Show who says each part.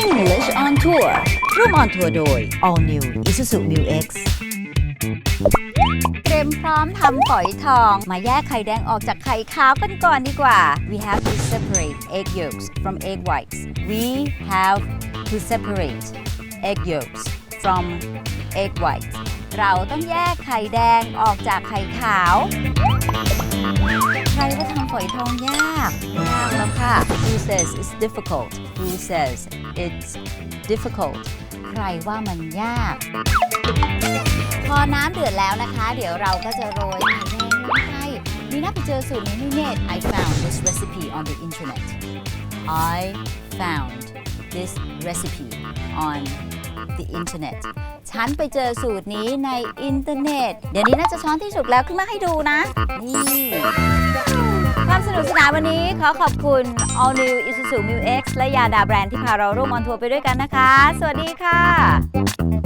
Speaker 1: English on Tour ร่วมออนทัวร์โดย All New Isuzu Mu X เตรียมพร้อมทำฝอยทอง มาแยกไข่แดงออกจากไข่ขาวกันก่อนดีกว่า We have to separate egg yolks from egg whites We have to separate egg yolks from egg whites เราต้องแยกไข่แดงออกจากไข่ขาว ใครว่าทำฝอยทองยากยาก Who says it's difficult Who says it's difficult ใครว่ามันยาก พอน้ำเดือดแล้วนะคะ เดี๋ยวเราก็จะโรยไข่แดงลงไปมีน่าไปเจอสูตรนี้ในเน็ต I found this recipe on the internet I found this recipe on the internet ฉันไปเจอสูตรนี้ในอินเทอร์เน็ต เดี๋ยวนี้น่าจะช้อนที่สุกแล้วขึ้นมาให้ดูนะ นี่ นุกสนานวันนี้ขอขอบคุณ All New Isuzu Mu X และยาดาแบรนด์ที่พาเราร่วมออนทัวร์ไปด้วยกันนะคะ สวัสดีค่ะ